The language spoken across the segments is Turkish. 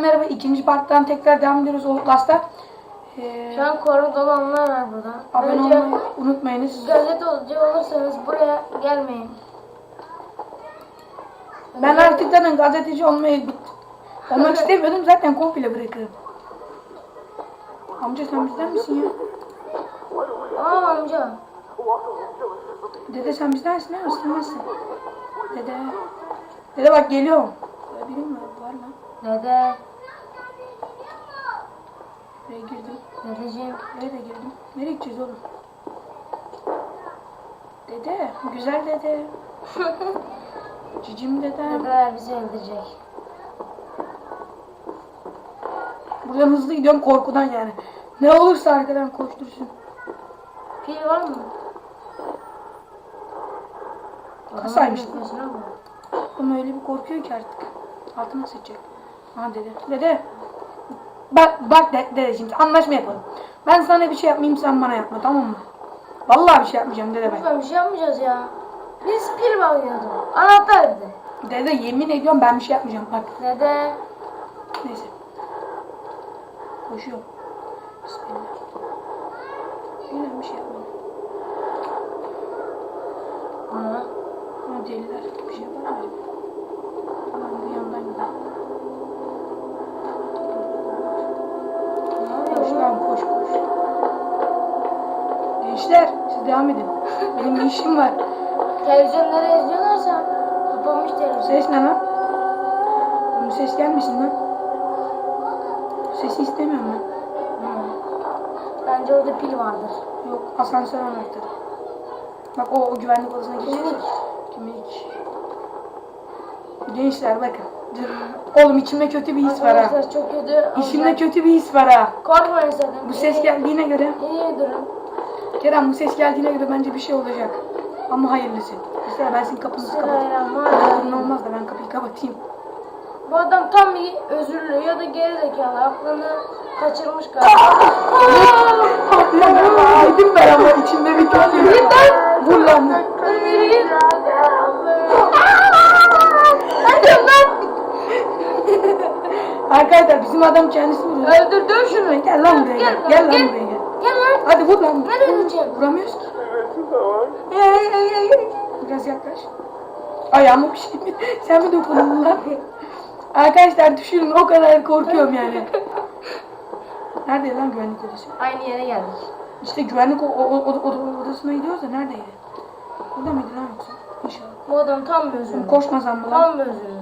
merhaba. İkinci parttan tekrar devam ediyoruz Outlast'a. Ee, Şu an korona olanlar var burada. abone Önce olmayı unutmayınız. gazete olucu olursanız buraya gelmeyin. Ben artık zaten gazeteci olmayı olmak istemiyordum. Zaten komple bırakırım. Amca sen bizden misin ya? Aa amca. Dede sen bizdensin değil mi? Isınmazsın. Dede. Dede bak geliyorum. Ya Biri mi? Var lan. Dede. Buraya girdim. Buraya da girdim. Nereye gideceğiz oğlum? Dede. Güzel dede. Cicim dedem. Dedeler bizi öldürecek. Buradan hızlı gidiyorum korkudan yani. Ne olursa arkadan koştursun. Pil var mı? Kasaymış. Adamın nefesine bak. Ama öyle bir korkuyor ki artık. Altıma sıçacak. Ha dede. Dede. Bak bak de, dedeciğim anlaşma yapalım. Ben sana bir şey yapmayayım sen bana yapma tamam mı? Vallahi bir şey yapmayacağım dede ben. Lütfen bir şey yapmayacağız ya. Biz pil bakıyorduk. Anahtar bir de. Dede yemin ediyorum ben bir şey yapmayacağım bak. Dede. Neyse. Koşuyorum. Bismillah. Yine bir şey yapmadım. Ana. Ama deliler bir şey yapar mı? Tamam bir yandan gidelim. Ne Koş oluyor? lan koş koş. Gençler siz devam edin. Benim bir işim var. Televizyonları izliyorlarsa kapanmış televizyon. Ses ne lan? Bu ses gelmesin lan. Sesi istemiyorum ben. Bence orada pil vardır. Yok asansör anahtarı. Bak o, o güvenlik odasına geçecek. Kimlik. Kimlik. Gençler bakın. Oğlum içimde kötü bir his var ha. Arkadaşlar çok kötü. İçimde kötü bir his var ha. Korkmayın sakın. Bu ses geldiğine göre, İyi durun. Kerem bu ses geldiğine göre bence bir şey olacak. Ama hayırlısı. Mesela ben senin kapınızı kapatayım. Ne olmaz da ben kapıyı kapatayım. Bu adam tam bir özürlü ya da gerizekalı. Aklını kaçırmış galiba. Yedim ben ama içimde bir kötü. Git lan. Vur lan. Arkadaşlar bizim adam kendisi vuruyor. Öldür döv şunu. Gel lan buraya gel. Gel lan buraya. Hadi vur lan. Nereye gideceğim? Vuramıyoruz ki. Biraz yaklaş. Ayağıma bir şey mi? Sen mi dokundun lan? Arkadaşlar düşünün o kadar korkuyorum yani. Nerede lan güvenlik odası? Aynı yere geldik. İşte güvenlik o, o, o, o- odasına gidiyoruz da neredeydi? Burada mıydı lan yoksa? İnşallah. Bu adam tam bir özürlü. Koşmasam mı lan? Tam özürlü.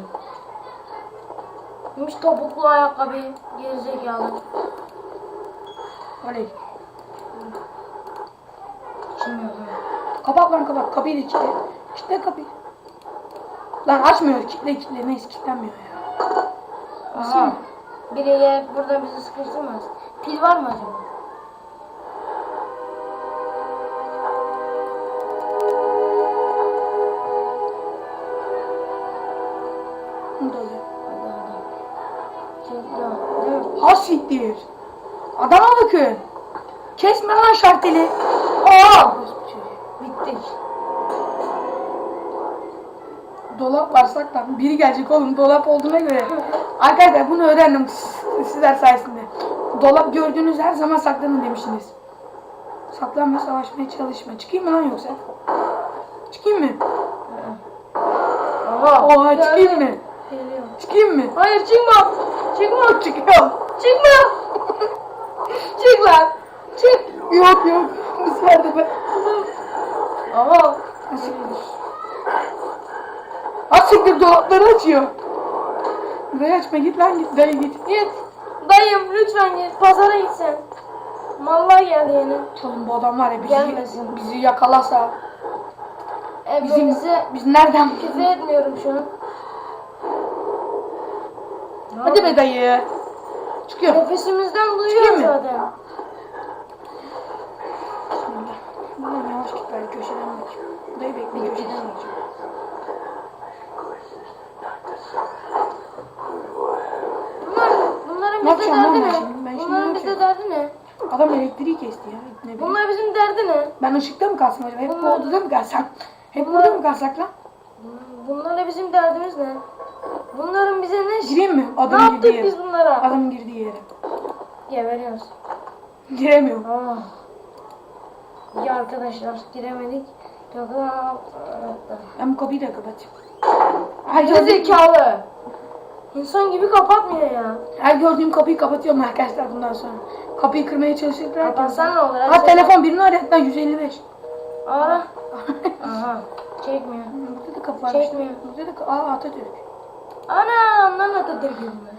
Giymiş topuklu ayakkabı. Gerizekalı. Oley. Kapat lan kapat. Kapıyı da kilitle. Kilitle kapıyı. Lan açmıyor. Kilitle kilitle. Neyse kilitlenmiyor ya. Basayım Aha. mı? Gelip burada bizi sıkıştırmaz. Pil var mı acaba? Oluyor. Hadi hadi. Şimdi değil mi? Ha siktir. Adama bakın. Kesme lan şarteli. Aa! Bittik. Dolap var saklan. Biri gelecek oğlum dolap olduğuna göre. Arkadaşlar bunu öğrendim sizler sayesinde. Dolap gördüğünüz her zaman saklanın demiştiniz. Saklanma savaşmaya çalışma. Çıkayım mı lan yoksa? Çıkayım mı? Aha. Oha çıkayım mı? Çıkayım mı? Hayır çıkma. Çıkma. Çıkıyorum. Çıkma. Çık lan. Çık. Yok yok. Sefer de ben. Aha. Ha siktir dolapları açıyor. Burayı açma git lan git dayı git. Git. Dayım lütfen git. Pazara git sen. Mallar geldi yeni. Oğlum bu adam var ya bizi, Gelmesin. bizi yakalasa. Bizim, Evimize biz nereden küfür etmiyorum şu an. Hadi be dayı. Çıkıyorum. Nefesimizden duyuyor Çıkayım mı? zaten. Bismillah. Buradan bari köşeden bak. Dayı bekle köşeden bak. Bunlar, bunların Ne bize yapacağım derdi ben ne? şimdi? Ben şimdi Bunların ne bize derdi ne? Adam elektriği kesti ya. Ne bileyim. Bunlar bizim derdi ne? Ben ışıkta mı kalsam acaba? Hep bu Bunlar- odada mı kalsam? Hep burada mı kalsak lan? Bunlarla bizim derdimiz ne? Bunların bize ne? Gireyim mi? Ne Adam yaptık girdiği biz yere. bunlara? Adam girdiği yere. Geberiyoruz. Giremiyorum. Aa. Ya arkadaşlar giremedik. Ben bu kapıyı da kapatayım. Her Geri gördüğüm, zekalı. İnsan gibi kapatmıyor ya. her gördüğüm kapıyı kapatıyorum arkadaşlar bundan sonra. Kapıyı kırmaya çalışacaklar. Kapatsan ne olur? Ha Hadi telefon birini arıyor hatta 155. Ara. Aha. Çekmiyor. Burada da kapı var. Çekmiyor. Burada da kapı. Aa Atatürk. Ana ondan Atatürk'üm ben.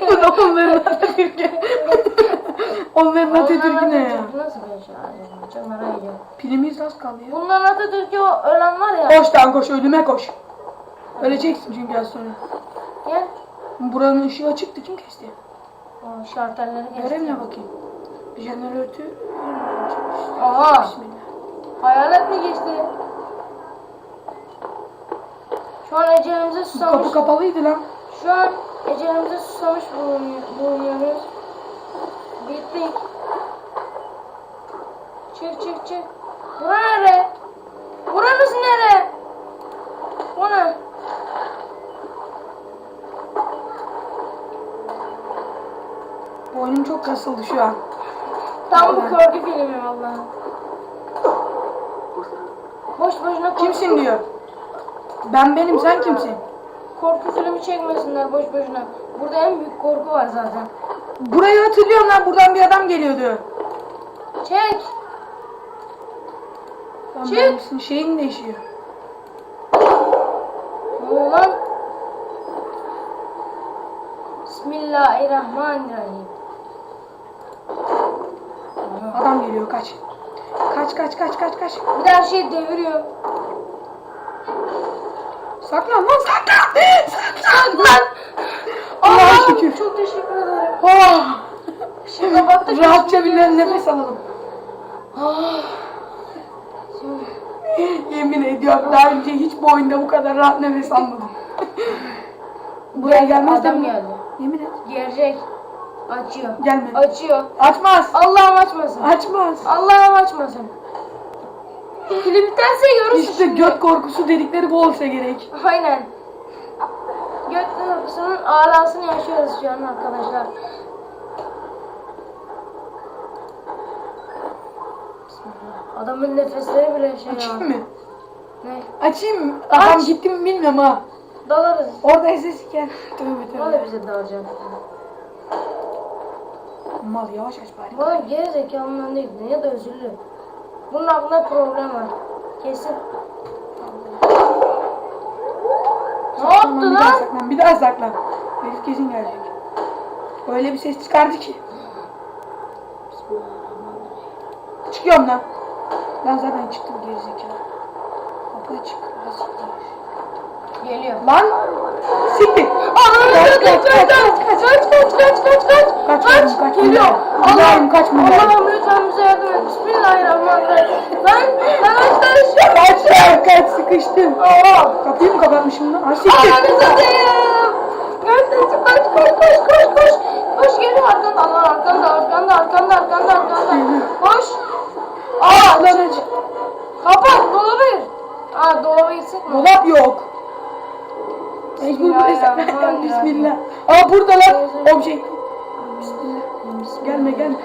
Bu da onların Atatürk'ü. onların Atatürk'ü ne ya? Nasıl bir şey acaba? Çok merak ediyorum. Pilimiz az kaldı ya. Bundan Atatürk'ü o ölen var ya. Koş lan koş ölüme koş. Öleceksin çünkü az sonra. Gel. Buranın ışığı açıktı kim kesti? O şartelleri kesti. Görevine bakayım. Jeneratör. Aha. Bismillah. Hayalet mi geçti? Şu an ecelimize susamış. Kapı kapalıydı lan. Şu an ecelimize susamış bulunuyor, bulunuyoruz. Bittik. Çık çık çık. Bura nere? Buranız nere? Bu ne? Boynum çok kasıldı şu an. Tam bu korku filmi vallahi. Boş boşuna korku, Kimsin diyor. Ben benim sen kimsin? korku filmi çekmesinler boş boşuna. Burada en büyük korku var zaten. Burayı hatırlıyorum lan buradan bir adam geliyordu. Çek. Lan Çık. benim şeyin değişiyor. Oluyor lan? Bismillahirrahmanirrahim. Adam geliyor kaç. Kaç kaç kaç kaç kaç. Bir de her şeyi deviriyor. Saklan lan saklan. Saklan. Allah'a şükür. Çok teşekkür ederim. Oh. Şimdi kapattık. Rahatça bir nefes alalım. Ah. Yemin ediyorum daha önce hiç bu oyunda bu kadar rahat nefes almadım. Buraya gelmez Adam mi? geldi. Yemin et. Gelecek. Açıyor. Gelme. Açıyor. Açmaz. Allah'ım açmasın. Açmaz. Allah'ım açmasın. Film biterse görürsün İşte şimdi. göt korkusu dedikleri bu olsa gerek. Aynen. Göt korkusunun alasını yaşıyoruz şu an arkadaşlar. Bismillah. Adamın nefesleri bile şey ya. Açayım mı? Ne? Açayım mı? Adam Aç. gitti mi bilmiyorum ha. Dalarız. Orada sesi gel. Tövbe tövbe. bize dalacak. Mal yavaş aç bari. Bu adam geri zekalından değil ya da özürlü. Bunun aklında problem var. Kesin. Ne yaptı Tamam, bir daha lan? saklan. Bir daha saklan. Herif kesin gelecek. Öyle bir ses çıkardı ki. Çıkıyorum lan. Ben zaten çıktım gerizekalı. Kapı açık. Geliyor. Lan! Siktir! Ananı Kaç, kaç, kaç kaç, kaç kaç kaç kaç kaç Kaç kaç kaç geliyor. Mülayim. Mülayim, kaç Mülayim. Allah'ım lütfen bize yardım et. Bismillahirrahmanirrahim. Lan lan arkadaşım. Kaç lan kaç sıkıştım. Aa. Kapıyı mı kapatmışım lan? Ha siktir. Ananı satayım. Neredesin? Kaç koş koş koş koş. Koş geliyor arkanda. Allah arkanda arkanda arkanda arkanda arkanda. Koş. Aa Lan aç. kapat dolabı. Aa dolaba gitsek mi? Dolap yok. Mecbur buraya. Bismillah. Aa burada lan. Obje. Bismillah. Gelme gelme.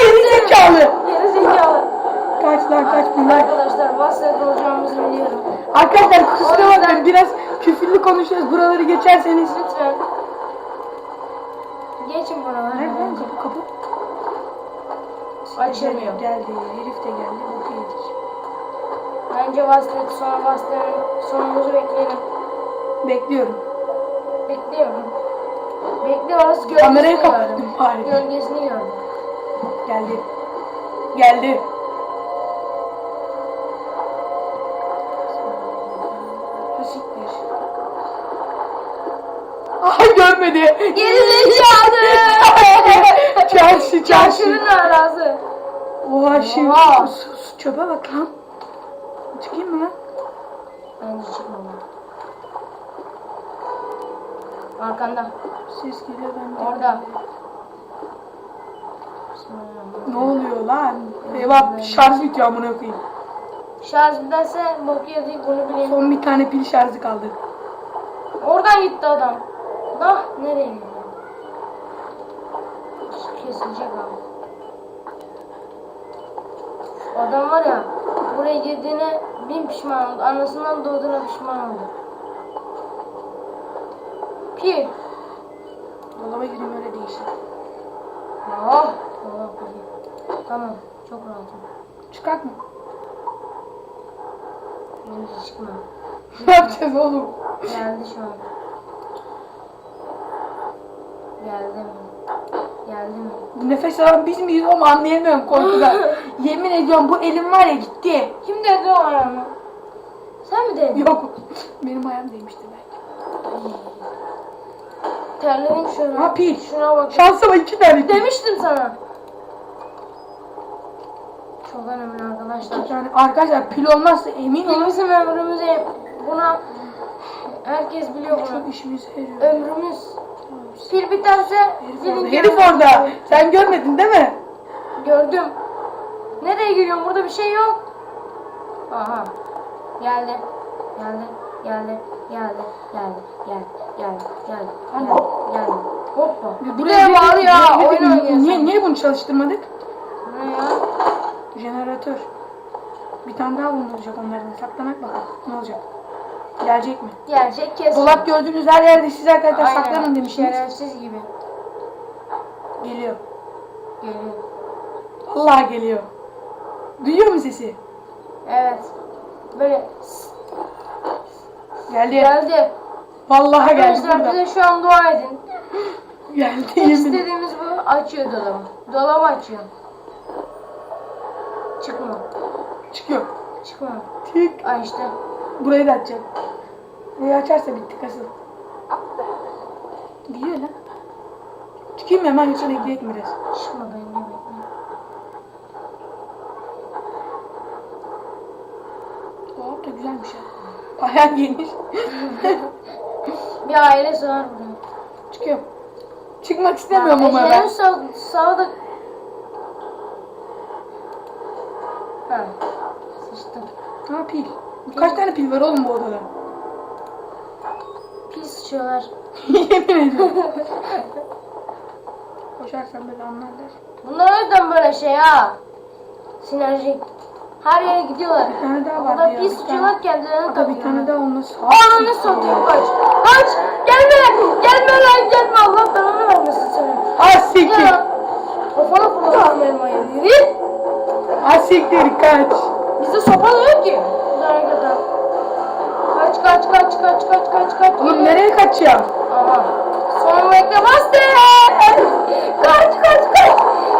Geri zekalı. Geri zekalı. Kaç lan kaç bunlar. Arkadaşlar WhatsApp olacağımızı biliyorum. Arkadaşlar kusura bakmayın biraz küfürlü konuşuyoruz. Buraları geçerseniz. Lütfen. Geçin buraları. Nerede kapı kapı? Açılmıyor. Geldi. Herif de geldi. Boku yedik. Bence WhatsApp sonra WhatsApp'ın sonumuzu bekleyelim. Bekliyorum. Bekliyorum. Bekliyoruz. Gölgesini Kamerayı kapattım bari. Gölgesini gördüm. Geldi. Geldi. Siktir. Aha görmedi. Geri zekalı. çarşı çarşı. Çarşının arası. Oha şimdi çöpe bak lan. Çıkayım mı lan? Bence çıkmama. Arkanda. Ses geliyor ben de. Orada. Ne oluyor lan? Eyvah şarj bitiyor amına koyayım. Şarj biterse bok yedik bunu bileyim. Son bir tane pil şarjı kaldı. Oradan gitti adam. Nah nereye gidiyor? Kesilecek abi. Adam var ya buraya girdiğine bin pişman oldu. Anasından doğduğuna pişman oldu. Pir. Dolaba gireyim öyle değişir. Oh. Allah bilir. Tamam. Çok rahatım. Çıkart mı? Bence çıkma. Ne yapacağız oğlum? Geldi şu an. Geldi mi? Geldi mi? Bu nefes alan biz miyiz oğlum anlayamıyorum korkudan. Yemin ediyorum bu elim var ya gitti. Kim dedi o ayağını? Sen mi dedin? Yok. Benim ayağım değmişti belki. Terledim şuna. Ha, pil. Şuna bak. Şansa bak iki tane. Demiştim sana. Çok önemli arkadaşlar. Yani arkadaşlar pil olmazsa emin olun Bizim ömrümüze buna herkes biliyor bunu. çok işimize yarıyor. Ömrümüz pil biterse dilin orada. Herif orada. Sen görmedin değil mi? Gördüm. Nereye giriyorsun? Burada bir şey yok. Aha. Geldi. Geldi. Geldi. Geldi. Geldi. Geldi. Geldi. Geldi. Geldi. Geldi. Hoppa. Buraya bir- ya. Oyun oynuyorsun. Niye, niye bunu çalıştırmadık? Ne ya? Jeneratör. Bir tane daha bulunacak onlardan. Saklamak bakalım. Ne olacak? Gelecek mi? Gelecek kesin. Dolap gördüğünüz her yerde siz arkadaşlar Aynen. saklanın demiştiniz. Şerefsiz gibi. Geliyor. Geliyor. Allah geliyor. Duyuyor musun sesi? Evet. Böyle Geldi. geldi. Vallahi geldi Arkadaşlar bize şu an dua edin. Geldi Tek istediğimiz bu. Açıyor dolabı. Dolabı açıyor. Çıkma. Çıkıyor. Çıkma. Tık. Ay işte. Burayı da açacak. Burayı açarsa bittik asıl. Gidiyor lan. Çıkayım mı hemen yoksa bekleyek biraz? Çıkma bence bekle. Dolap da güzelmiş ya. Bayağı geniş. Bir aile sığar buraya. Çıkıyorum. Çıkmak istemiyorum ama Ejder'in ben. sağ, sağda... Ha. Sıçtım. Ha pil. Kaç tane pil var oğlum bu odada? Pis sıçıyorlar. Yemin ediyorum. Koşarsan böyle anlarlar. Bunlar o yüzden böyle şey ha. Sinerjik. Her yere gidiyorlar. Bir tane daha vardı Orada bir sıçıyorlar kendilerine Aga bir tane daha onunla sağ. Ananı satayım kaç. Kaç. Gelme. Gelme lan gelme. Allah belanı vermesin seni. Ha siktir. Kafana fırlatalım elmayı. Yürü. Ha siktir kaç. Bizde sopa da yok ki. Kaç kaç kaç kaç kaç kaç kaç. Oğlum nereye kaçacağım? Aha. Son bekle bastı. Kaç kaç kaç.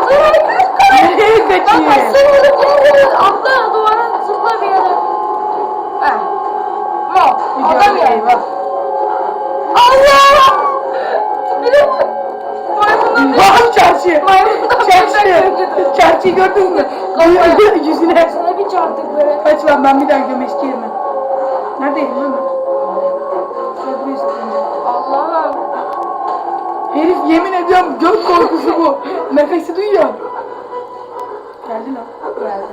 Sonra Nereye Bak kaçayım? sırmadık kendini. Atla duvara zıpla bir yere. Heh. Mo. Adam eyvah. Allah. Bir de bak. Çarşı. Çarşı. çarşı. Gördün mü? Yüzüne. Sana bir çarptık böyle. Kaç lan ben bir daha gömeşki yemem. Neredeyim lan ben? Allah'ım. Herif yemin ediyorum gök korkusu bu. Nefesi duyuyor. Geldi lan. Geldi.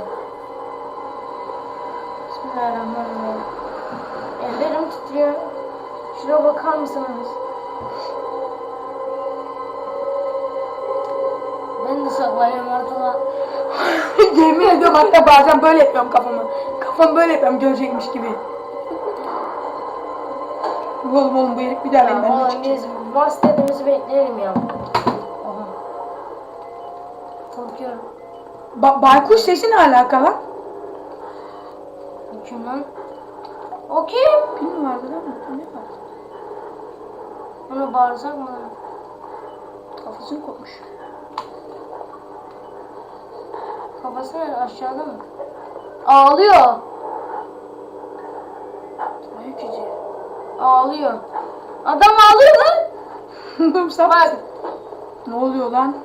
Bismillahirrahmanirrahim. Ellerim titriyor. Şuna bakar mısınız? Ben de saklanıyorum ortada. yemin ediyorum hatta bazen böyle yapıyorum kafamı. Kafamı böyle yapıyorum görecekmiş gibi. Oğlum oğlum bu herif bir daha benden ne çıkacak? biz bas dediğimizi bekleyelim ya. Oha. Korkuyorum. Ba baykuş sesi ne alaka lan? O kim lan? O kim? Mi vardı lan? Ne var? Bunu bağırsak mı lan? Kafasını kopmuş. Kafası nerede? aşağıda mı? Ağlıyor. Ayak izi. Ağlıyor. Adam ağlıyor lan. Bak. Ne oluyor lan?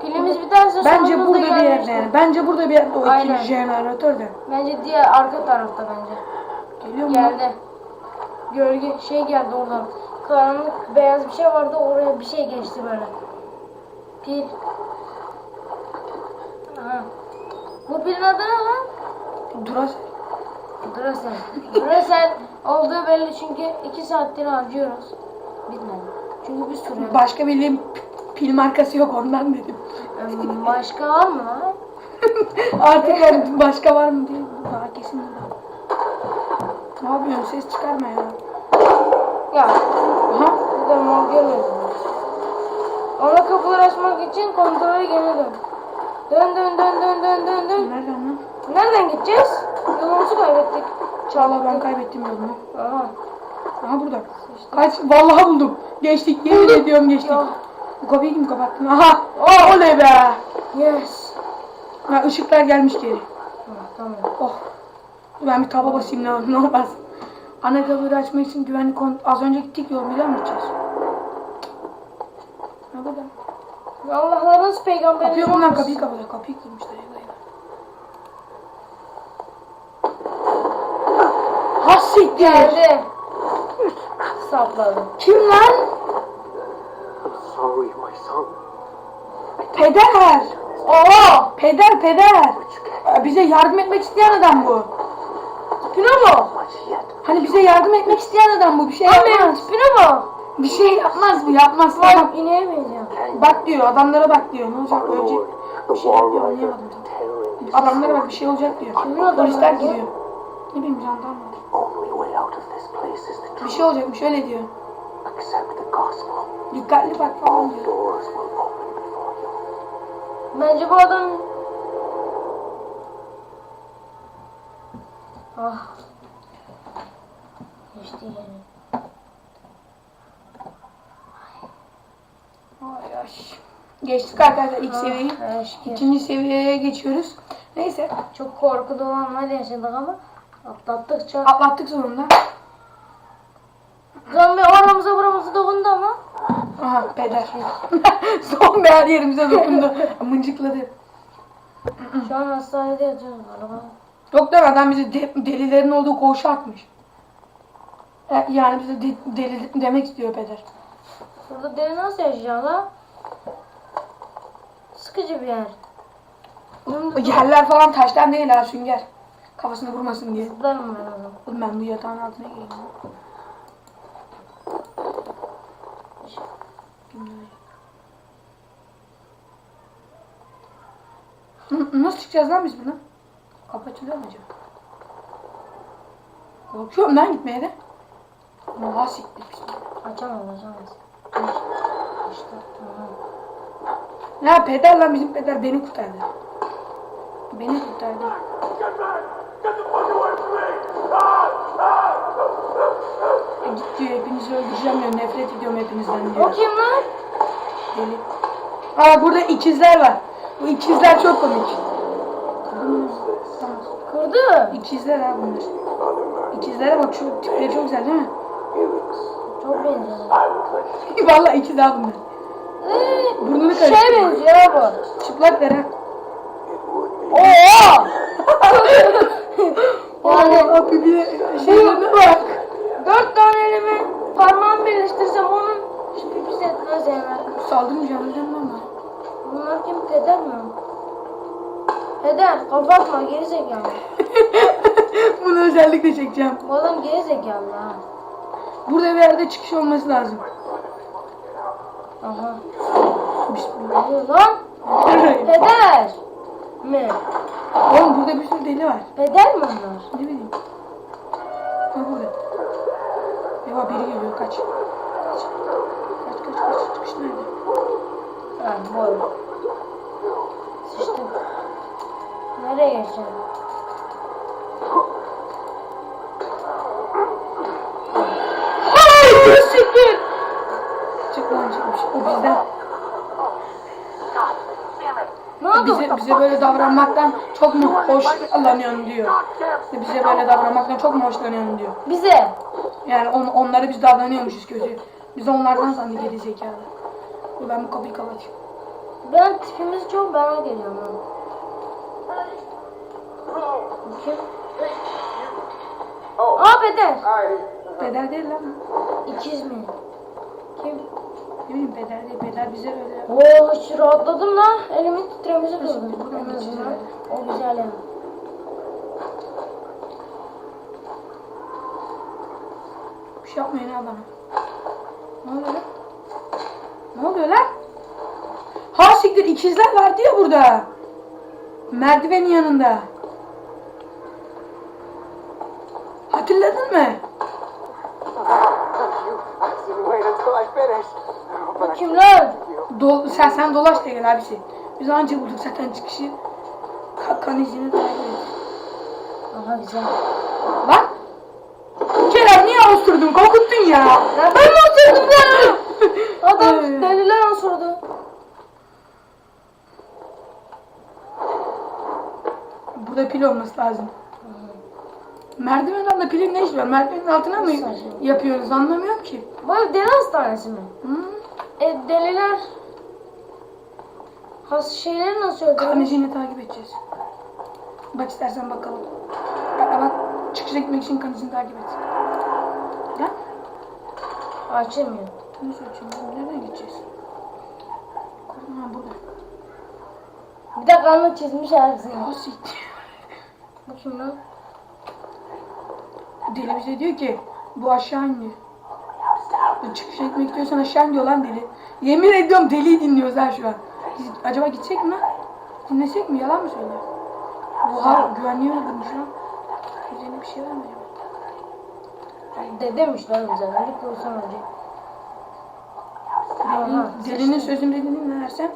Pilimiz biterse Bence sonumuz da burada bir yerde gelmiştir. yani. Bence burada bir yerde o Aynen. ikinci jeneratör de. Bence diğer arka tarafta bence. Geliyor mu? Geldi. Gölge şey geldi oradan. Karanlık beyaz bir şey vardı oraya bir şey geçti böyle. Pil. Aha. Bu pilin adı ne lan? Duras. Grosel. Grosel olduğu belli çünkü iki saattir harcıyoruz. Bitmedi. Çünkü bir sürü. Başka bildiğim pil markası yok ondan dedim. Em, Başka var mı? Artık ben başka var mı diye daha kesin burada. Ne yapıyorsun? Ses çıkarma ya. Ya Aha. burada mal görüyorsun. Ona kapıları açmak için kontrolü gene dön. Dön dön dön dön dön dön dön. Nereden lan? Nereden gideceğiz? Yolumuzu kaybettik. Çağla ben kaybettim yolumu. Aha. Aha burada. Kaç? Vallahi buldum. Geçtik. Yemin ediyorum geçtik. Ya. Bu kapıyı kim kapattı? Aha. Oh, oley be. Yes. Ha, ışıklar gelmiş geri. Ha, tamam. Oh. Ben bir taba basayım ne olur ne olmaz. Ana kapıyı açmak için güvenlik kont... Az önce gittik yol biliyor musun? Ha burada. Allah'larınız peygamberi. Kapıyı bunlar kapıyı kapatıyor. Kapıyı kırmışlar. eyvah eyvah. Ha siktir. Geldi. Sapladı. Kim lan? Peder. Oo, peder peder. Ee, Bize yardım etmek isteyen adam bu. Yet. Hani bize yardım etmek isteyen adam bu. Bir şey yapmaz. bak. Bir şey yapmaz bu. Yapmaz. Tamam. Bak benziyor. Bak diyor. Adamlara bak diyor. Ne olacak? Our Ölecek. Bir şey. Rider, Anlayamadım. tam. Adamlara bak bir şey olacak diyor. Kimin adamı Polisler bu? gidiyor. Ne bileyim jandarma. Bir şey olacakmış öyle diyor. Accept the gospel. Dikkatli bak falan All diyor. doors will open before you. Bence bu adam... Ah. Geçti yine. Ay ay. Geçtik arkadaşlar ilk seviyeyi. Ah, eşki. İkinci seviyeye geçiyoruz. Neyse. Çok korku dolu anlar yaşadık ama atlattıkça Atlattık sonunda. Zombi oramıza buramıza dokundu ama Aha peder. Son bir her yerimize dokundu. Mıncıkladı. şu an hastanede yatıyoruz araba. Doktor adam bizi de- delilerin olduğu koğuşa atmış. E, Yani bize de- deli demek istiyor peder. Burada deli nasıl yaşayacağız ha? Sıkıcı bir yer. O yerler falan taştan değil ha sünger. Kafasına vurmasın diye. Zıplarım ben o zaman. Oğlum ben bu yatağın altına gireyim. ya. N- Nasıl çıkacağız lan biz buradan? Kapı açılıyor mu acaba? Korkuyorum ben gitmeye de. Oha siktir. Açamaz açamaz. İşte. Ya peder lan bizim peder beni kurtardı. Beni kurtardı. E git diyor hepinizi öldüreceğim diyor. Nefret ediyorum hepinizden O diyor. kim lan? Deli. Aa burada ikizler var. Bu ikizler çok komik. Kırdı. İkizler ha bunlar. İkizlere bak şu tipleri çok güzel değil mi? Çok benziyor. Vallahi ikiz ha bunlar. Ee, Burnunu şey benziyor ha bu. Çıplaklar ha. Oo! Yani o pipi şeylerine bak. Dört tane elimi parmağımı birleştirsem onun hiç pipis etmez yani. Saldırmayacağım dedim ama. Bunlar kim? Peder mi? Peder, kapatma geri zekalı. Bunu özellikle çekeceğim. Bu adam geri zekalı ha. Burada bir yerde çıkış olması lazım. Aha. Bismillah. Lan? Peder mi? Oğlum burada bir sürü deli var. Peder mi onlar? Ne bileyim. Ha burada. Eyvah biri geliyor. Kaç. Kaç kaç kaç. Çıkış nerede? Ha, boy. Sıçtım. Nereye geçeceğim? Hayır, siktir. Çık lan çıkmış. O bizden. Ne oldu? Bize, bize böyle davranmaktan çok mu hoşlanıyorsun diyor. Bize böyle davranmaktan çok mu hoşlanıyorsun diyor. Bize. Yani on, onlara biz davranıyormuşuz kötü. Biz onlardan sandı geri zekalı. Ben bu kapıyı kapatayım. Ben tipimizi çok merak ediyorum. lan. Kim? Aa Peder. Peder değil lan. İkiz mi? Kim? Ne bileyim peder değil. Peder bize böyle. Oo hiç rahatladım lan. Elimin titremesi. Buradan En azından. O güzel ya. şey yapmayın ha bana. Ne oluyor? Ne oluyor lan? Ha siktir ikizler vardı ya burada. Merdivenin yanında. Hatırladın mı? Kim lan? Dol sen sen dolaş da gel abisi. Biz anca bulduk zaten çıkışı. Ka kan izini takip. Aha güzel. Lan! Kerem niye osturdun? Korkuttun ya. Ben mi oturdum ya? Adam Ee. deliler osurdu. Burada pil olması lazım. Merdiven altında pilin ne işi var? Merdivenin altına mı Saçma. yapıyoruz? Anlamıyorum ki. Bu deli hastanesi mi? Hı? E, deliler has şeyleri nasıl Kan öldürüyor? izini takip edeceğiz. Bak istersen bakalım. Bak bak. Çıkışa gitmek için kan izini takip et. Lan. Açılmıyor. Nasıl açayım? Nereden gideceğiz? Ha burada. Bir de kanlı çizmiş. O siktir. Bu kim lan? Deli bize diyor ki bu aşağı indi. Bu Çıkışa gitmek istiyorsan aşağı in diyor lan deli. Yemin ediyorum deliyi dinliyoruz ha şu an. Biz acaba gitsek mi? Dinlesek mi? Yalan mı söylüyor? Oha güvenliği öldürmüş lan. Üzerine bir şey var mı acaba? Dedemiş lan. Bir kursan önce. Aha, Delinin sözünü dinlersen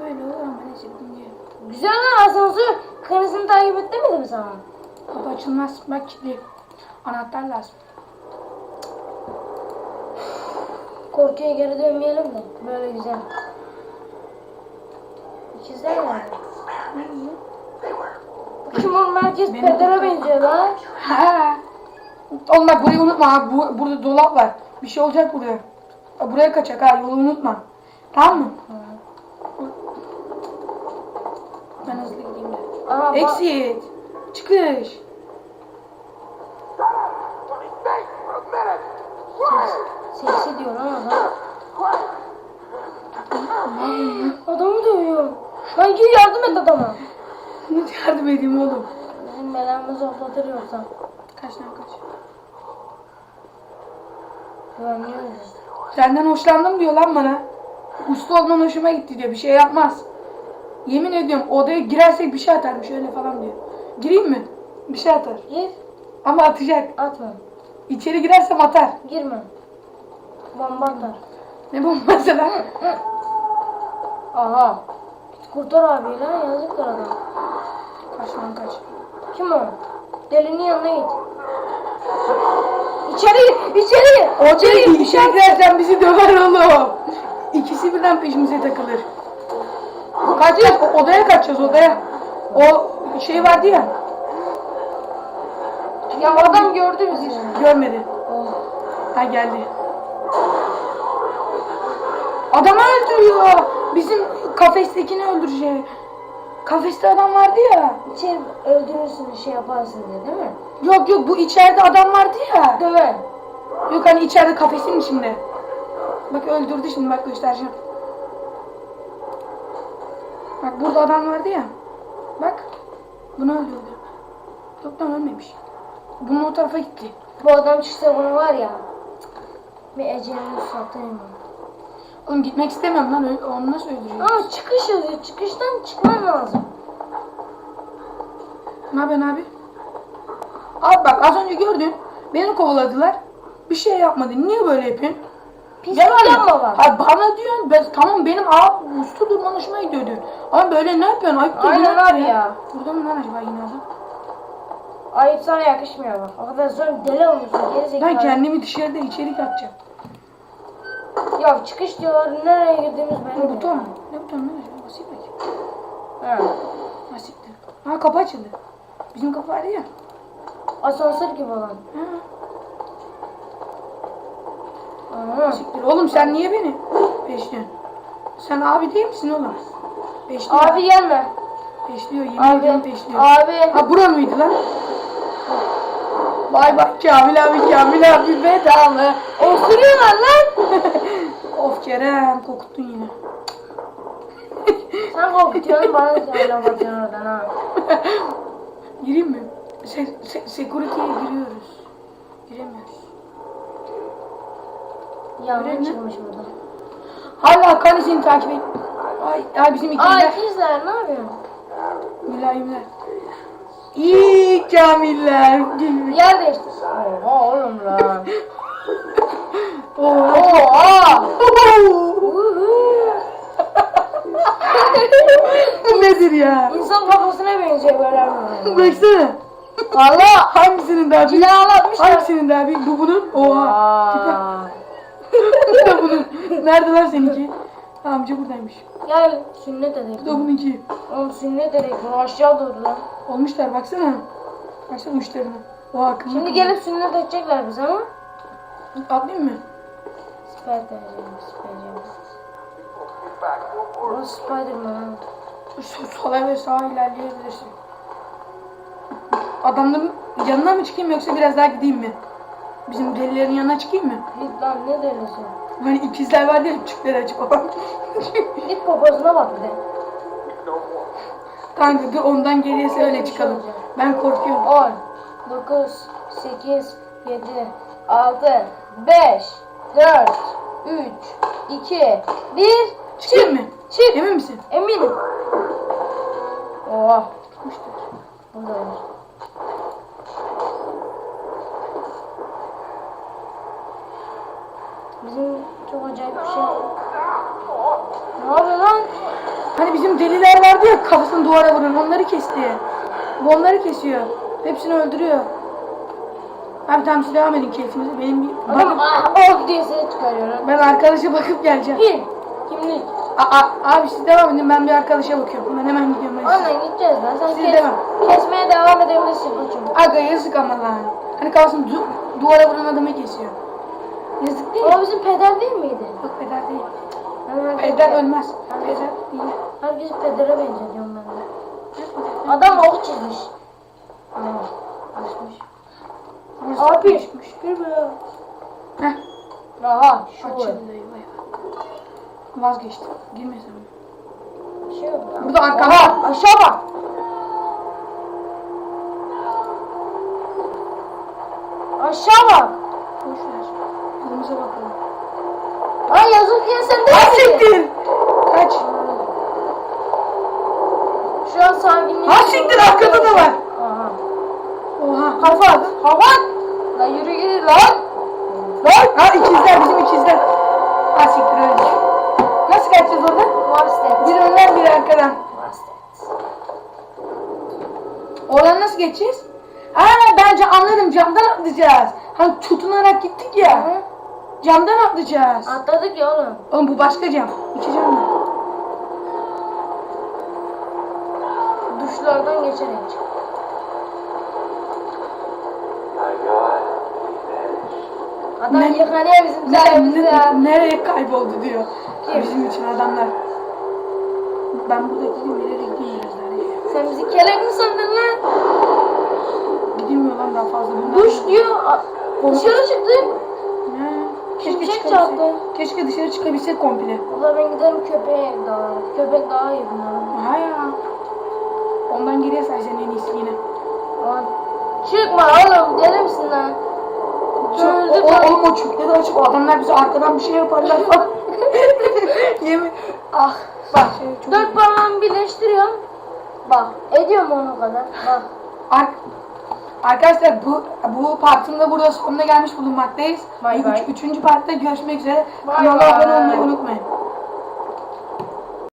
böyle olur ama neyse dinleyelim. Güzel lan asansör. Karısını takip etti miydi mi sana? Kapı açılmaz. Bak kilitli. Anahtar lazım. Korkuya geri dönmeyelim de. Böyle güzel. İkizler? Bu Kim oğlum herkes Benim pedere benziyor lan. Ha. Bak burayı unutma ha. Bu, burada dolap var. Bir şey olacak buraya. Ha, Buraya kaçacak ha. Yolu unutma. Tamam mı? Ben hızlı gideyim de. Aha, bak- Exit. Çıkış. Seksi diyor lan adam. Adamı dövüyor. Lan gir yardım et adama. Nasıl yardım edeyim oğlum? Bizim belamızı hoplatır yoksa. Kaç lan kaç. Güvenliyoruz. Senden hoşlandım diyor lan bana. Usta olman hoşuma gitti diyor. Bir şey yapmaz. Yemin ediyorum odaya girersek bir şey atarmış öyle falan diyor. Gireyim mi? Bir şey atar. Gir. Ama atacak. Atma. İçeri girersem atar. Girme. Bomba atar. Ne bombası lan? Aha. Kurtar abi lan yazıktır adam. Kaç lan kaç. Kim o? Delinin yanına git. İçeri. İçeri. O değil. İçeri girersen bizi döver oğlum. İkisi birden peşimize takılır. Kaçacağız. O- Odaya kaçacağız odaya. O şey vardı ya. Ya adam gördü bizi. Görmedi. Oh. Ha geldi. Adamı öldürüyor. Bizim kafestekini öldürecek. Kafeste adam vardı ya. İçeri öldürürsün şey yaparsın diye değil mi? Yok yok bu içeride adam vardı ya. Döver. Yok hani içeride kafesin içinde. Bak öldürdü şimdi bak göstereceğim. Bak burada adam vardı ya. Bak. Bunu öldürdü. Yok lan ölmemiş. Bunun o tarafa gitti. Bu adam çıksa bunu var ya. Bir ecelini satayım. Oğlum gitmek istemiyorum lan. öl- Onu nasıl öldüreceğiz? Ama çıkış yazıyor. Çıkıştan çıkman lazım. Ne yapıyorsun abi? Abi bak az önce gördün. Beni kovaladılar. Bir şey yapmadın. Niye böyle yapıyorsun? Pis Yalan yapma bak. Ha, bana diyorsun. Ben, tamam benim abi uslu durman hoşuma gidiyor diyor. Ama böyle ne yapıyorsun? Ayıp değil Aynen lan abi ya. Burada mı lan acaba yine adam? Ayıp sana yakışmıyor bak. O kadar sonra deli olmuşsun. Geri zekalı. Ben kendimi dışarıda içeri atacağım. Ya çıkış diyorlar. Nereye girdiğimiz belli değil. buton. Ne buton lan? Basayım. Ha. Ha siktir. Ha kapı açıldı. Bizim kapı vardı ya. Asansör gibi olan. Ha Aha. siktir. Oğlum sen niye beni peşliyorsun? Sen abi değil misin oğlum? Peşliyor. Abi gelme. Peşliyor. Yemin Abi. ediyorum peşliyor. Abi. Ha bura mıydı lan? Bay bay Kamil abi Kamil abi bedava. Osuruyorlar lan. of Kerem kokuttun yine. Sen korkutuyorsun bana söyle bakıyorsun oradan ha. Gireyim mi? Se se security'ye giriyoruz. Giremiyoruz. Mi? çıkmış burada. Hala kan izini takip et. Ay, ay bizim Aa ikizler. ikizler ne yapıyorsun? Mülayimler. İyi kamiller. Yer değiştir. Oha oğlum lan. Oha. Oha. Bu nedir ya? İnsan kafasına benziyor böyle. Baksana. Valla. Hangisinin daha büyük? Yine ağlatmışlar. Hangisinin daha büyük? Bu bunun. Oha. Bu da bunun. Nerede lan seninki? Amca buradaymış. Gel sünnet Bu edelim. da bununki. Oğlum sünnet edelim. Aşağı doğru lan. Olmuşlar baksana. Baksana uçlarına. Oha akıllı. Şimdi gelip sünnet edecekler bize ama. Atlayayım mı? Back. Or, or O Spiderman. Şu sola ve sağa ilerleyebilirsin. Adamların yanına mı çıkayım yoksa biraz daha gideyim mi? Bizim delilerin yanına çıkayım mı? Lan ne delisi? Hani ikizler var ya küçükleri açık olan. Git poposuna bak bir de. Kanka dur ondan geriye öyle çıkalım. Ben korkuyorum. 10, 9, 8, 7, 6, 5, 4, 3, 2, 1, Çıkayım mı? çık. Emin misin? Eminim. Oha. Çıkmıştır. Burada var. Bizim çok acayip bir şey. Ne yapıyor lan? Hani bizim deliler vardı ya kafasını duvara vuran onları kesti. Bu onları kesiyor. Hepsini öldürüyor. Abi tamam siz devam edin keyfinize. Benim bir Adam bakıp, oh diye ses çıkarıyor. ben arkadaşa bakıp geleceğim. Pil. Kimlik. Aa, abi siz devam edin ben bir arkadaşa bakıyorum. Ben hemen gidiyorum. Ben gideceğiz lan. Sen Siz kes, devam. kesmeye devam edebilirsin koçum. Aga yazık ama lan. Hani kafasını du- duvara vuran adamı kesiyor. Yazık değil? O bizim peder değil miydi? Yok peder değil. Hemen Peder ölmez. Peder değil. Herkes pedere benzetiyorum ben de. Adam ok çizmiş. Aa, açmış. Abi. Çıkmış. Gel buraya. Heh. Aha şu. Açıldı. Vazgeçtim. Girmesem. Bir şey yok. Burada arkamda. Aha, aşağı bak. Aşağı bak. Boş ver. Yolumuza bakalım. Ay yazık ya sen de Ha misin? siktir. Kaç. Şu an sakinliği. Ha siktir arkada da var. Aha. Oha. Kafa at. Kafa at. Lan yürü git lan. Lan. Ha ikizler bizim ikizler. Ha siktir öldü. Nasıl kaçacağız oradan? Marstet. Bir önden bir arkadan. Marstet. Oradan nasıl geçeceğiz? Aa bence anladım camdan atlayacağız. Hani tutunarak gittik ya. Hı? Camdan atlayacağız. Atladık ya oğlum. Oğlum bu başka cam. İki cam var. Duşlardan geçerek. Adam Ne- yıkanıyor bizim ne, nereye kayboldu diyor. Kim? Bizim için adamlar. Ben burada gideyim ileri gideyim biraz iyi. Sen bizi kelek mi sandın lan? Gideyim yoldan daha fazla. Bunlar Duş diyor. Dışarı çıktık. Keşke Şimşek çıkabilsek. çaktı. Keşke dışarı çıkabilsek komple. Valla ben giderim köpeğe daha. Köpek daha iyi bundan. Aha ya. Ondan geriye saysan en iyisi yine. Lan çıkma oğlum deli misin lan? O, Öldük o, oğlum o çükleri açık. O adamlar bize arkadan bir şey yaparlar falan. Yemin. Ah. Bak. Şey, çok Dört parmağımı birleştiriyorum. Bak ediyorum onu kadar. Bak. Ar- Arkadaşlar bu bu partın da burada sonuna gelmiş bulunmaktayız. Bay Üç- bay. üçüncü partta görüşmek üzere. Bay Kanala bay. abone olmayı unutmayın.